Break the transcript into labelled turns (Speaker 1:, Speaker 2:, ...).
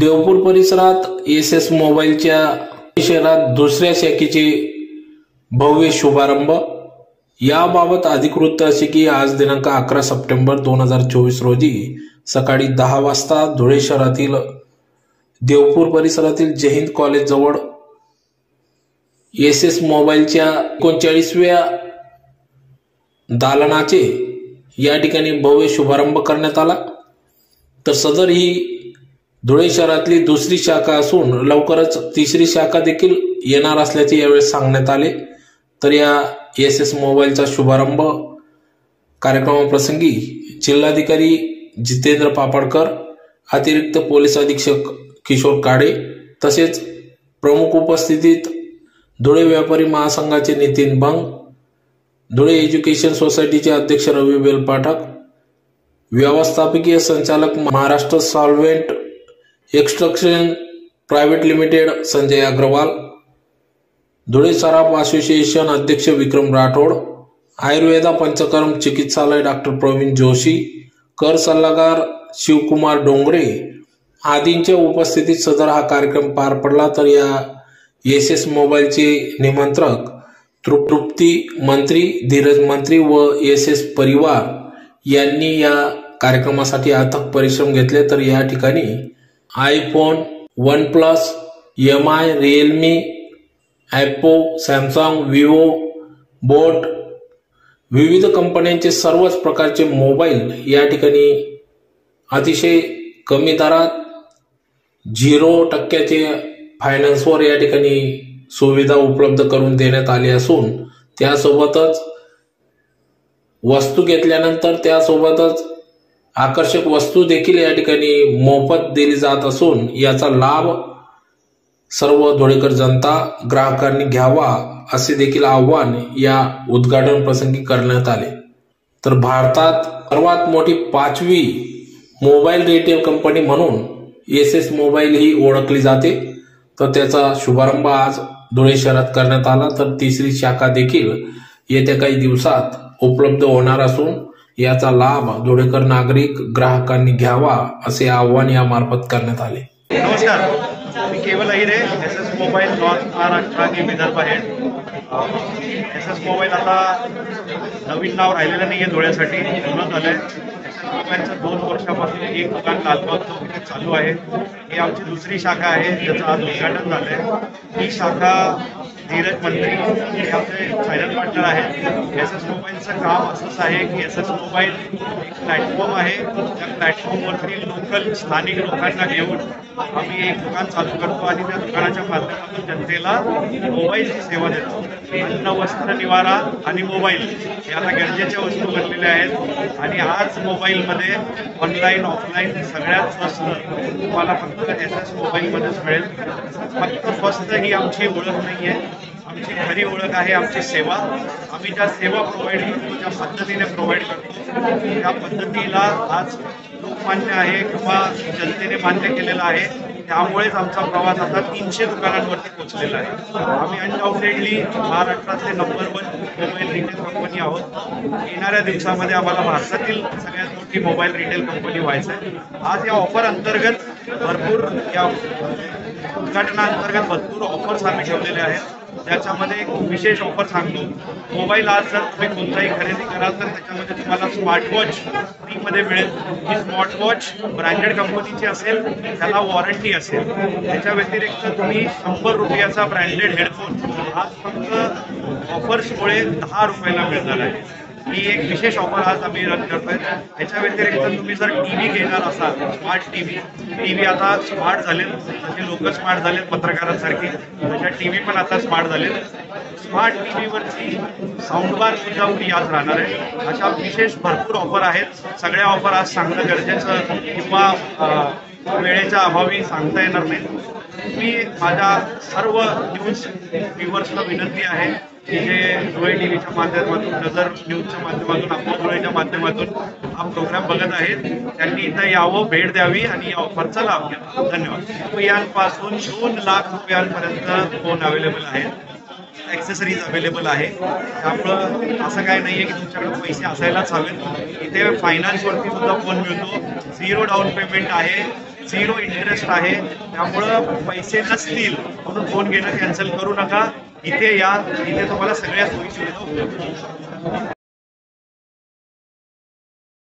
Speaker 1: देवपूर परिसरात S S मोबाईलच्या शहरात दुसऱ्या शाखेचे भव्य शुभारंभ. याबाबत अधिकृत असे की आज दिनांक अकरा सप्टेंबर दोन हजार चोवीस रोजी सकाळी दहा वाजता धुळे शहरातील देवपूर परिसरातील जयहिंद कॉलेज जवळ एस एस मोबाईलच्या एकोणचाळीसव्या दालनाचे या ठिकाणी भव्य शुभारंभ करण्यात आला. तर सदर ही धुळे शहरातली दुसरी शाखा असून लवकरच तिसरी शाखा देखील येणार असल्याचे यावेळी सांगण्यात आले. तर या एस एस मोबाईलचा शुभारंभ कार्यक्रमाप्रसंगी जिल्हाधिकारी जितेंद्र पापडकर अतिरिक्त पोलीस अधीक्षक किशोर काडे तसेच प्रमुख उपस्थितीत धुळे व्यापारी महासंघाचे नितीन बंग धुळे एज्युकेशन सोसायटीचे अध्यक्ष रवी बेल पाठक व्यवस्थापकीय संचालक Maharashtra solvent extraction private limited Sanjay Agarwal Dhule Saraf association अध्यक्ष विक्रम राठोड. आयुर्वेदा पंचकर्म चिकित्सालय डॉक्टर प्रवीण जोशी. कर सल्लागार शिवकुमार डोंगरे. आदींच्या उपस्थितीत सदर हा कार्यक्रम पार पडला तर या एस एस मोबाईलचे निमंत्रक तृप्ती मंत्री धीरज मंत्री व एस एस परिवार यांनी या कार्यक्रमासाठी अथक परिश्रम घेतले तर या ठिकाणी iPhone OnePlus M I Realme Oppo Samsung Vivo boAt विविध कंपन्यांचे सर्वच प्रकारचे मोबाईल या ठिकाणी अतिशय कमी दरात झिरो टक्क्याचे फायनान्सवर या ठिकाणी सुविधा उपलब्ध करून देण्यात आली असून त्यासोबतच वस्तू घेतल्यानंतर त्यासोबतच आकर्षक वस्तू देखील या ठिकाणी मोफत दिली जात असून याचा लाभ सर्व धुळेकर जनता ग्राहकांनी घ्यावा असे देखील आव्हान या उद्घाटन प्रसंगी करण्यात आले. तर भारतात सर्वात मोठी पाचवी मोबाईल रिटेल कंपनी म्हणून एस एस मोबाईल ही ओळखली जाते. तर त्याचा शुभारंभ आज धुळे शहरात करण्यात आला. तर तिसरी शाखा देखील येत्या काही दिवसात उपलब्ध होणार असून याचा लाभ धुळेकर नागरिक ग्राहकांनी घ्यावा असे आवाहन यामार्फत करण्यात आले.
Speaker 2: नमस्कार. मी Keval Ahire S S mobile north Maharashtra आणि विदर्भ आहे. एस एस मोबाईल आता नवीन नाव राहिलेलं नाही आहे धुळ्यासाठी. जुनं झालं आहे एस मोबाईलचं दोन वर्षापासून एक दुकान लालबाग इथे चालू आहे. ही आमची दुसरी शाखा आहे ज्याचं आज उद्घाटन झालं आहे. ही शाखा धीरज मंत्री हे आमचे फायनल पार्टनर आहेत. एस एस मोबाईलचं काम असंच आहे की एस एस मोबाईल एक प्लॅटफॉर्म आहे. त्या प्लॅटफॉर्मवरती लोकल स्थानिक लोकांना घेऊन आम्ही एक दुकान चालू करतो आणि त्या दुकानाच्या माध्यमातून जनतेला मोबाईलची सेवा देतो. अन्न वस्त्र निवारा आणि मोबाईल याला गरजेच्या वस्तू बनलेल्या आहेत. आणि आज मोबाईल मोबाईलमध्ये ऑनलाईन ऑफलाईन सगळ्यात स्वस्त तुम्हाला फक्त एस एस मोबाईलमध्येच मिळेल. फक्त स्वस्त ही आमची ओळख नाही आहे आमची खरी ओळख आहे आमची सेवा. आम्ही ज्या सेवा प्रोव्हाइड करतो ज्या पद्धतीने प्रोव्हाइड करतो त्या पद्धतीला आज लोकमान्य आहे किंवा जनतेने मान्य केलेलं आहे. त्यामुळेच आमचा प्रवास आता तीनशे दुकानांवरती पोहोचलेला आहे. आम्ही अनडाऊटेडली महाराष्ट्रातले number one mobile retail company आहोत. येणाऱ्या दिवसामध्ये आम्हाला भारतातील सगळ्यात मोठी मोबाईल रिटेल कंपनी व्हायचं आहे. आज या ऑफर अंतर्गत भरपूर या उद्घाटनाअंतर्गत भरपूर ऑफर्स आम्ही ठेवलेले आहेत. त्याच्यामध्ये एक विशेष ऑफर सांगतो. मोबाईल आज जर तुम्ही कोणताही खरेदी कराल तर त्याच्यामध्ये तुम्हाला स्मार्टवॉच फ्रीमध्ये मिळेल. ही स्मार्टवॉच ब्रँडेड कंपनीची असेल त्याला वॉरंटी असेल. त्याच्या व्यतिरिक्त तुम्ही शंभर रुपयाचा ब्रँडेड हेडफोन आज फक्त ऑफर्समुळे दहा रुपयाला मिळणार आहे. ही एक विशेष ऑफर आज आम्ही रन करतोय. याच्या व्यतिरिक्त तुम्ही जर टी व्ही घेणार असाल smart T V T V आता स्मार्ट झाले जसे लोक स्मार्ट झाले पत्रकारांसारखी. तशा टी व्ही पण आता स्मार्ट झाले स्मार्ट टी व्हीवरची साऊंडबार सुद्धा फ्री आज राहणार आहे. अशा विशेष भरपूर ऑफर आहेत. सगळ्या ऑफर आज सांगणं गरजेचं किंवा वेळेच्या अभावी सांगता येणार नाही मी माझ्या सर्व न्यूज व्ह्युअर्सला विनंती आहे. की जे धुळे टी व्हीच्या माध्यमातून नजर न्यूजच्या माध्यमातून आपल्या धुळेच्या माध्यमातून हा प्रोग्राम बघत आहेत. त्यांनी इथं यावं भेट द्यावी आणि या ऑफरचा लाभ घ्यावा धन्यवाद. रुपयांपासून दोन लाख रुपयांपर्यंत फोन अवेलेबल आहेत. ॲक्सेसरीज अवेलेबल आहे. त्यामुळं असं काय नाही आहे की तुमच्याकडे पैसे असायलाच हवेत. इथे फायनान्सवरती सुद्धा फोन मिळतो. झिरो डाऊन पेमेंट आहे. झिरो इंटरेस्ट आहे. त्यामुळं पैसे नसतील म्हणून फोन घेणं कॅन्सल करू नका. इथे या. इथे तुम्हाला सगळ्या सोयी सुविधा उपलब्ध होऊ शकतात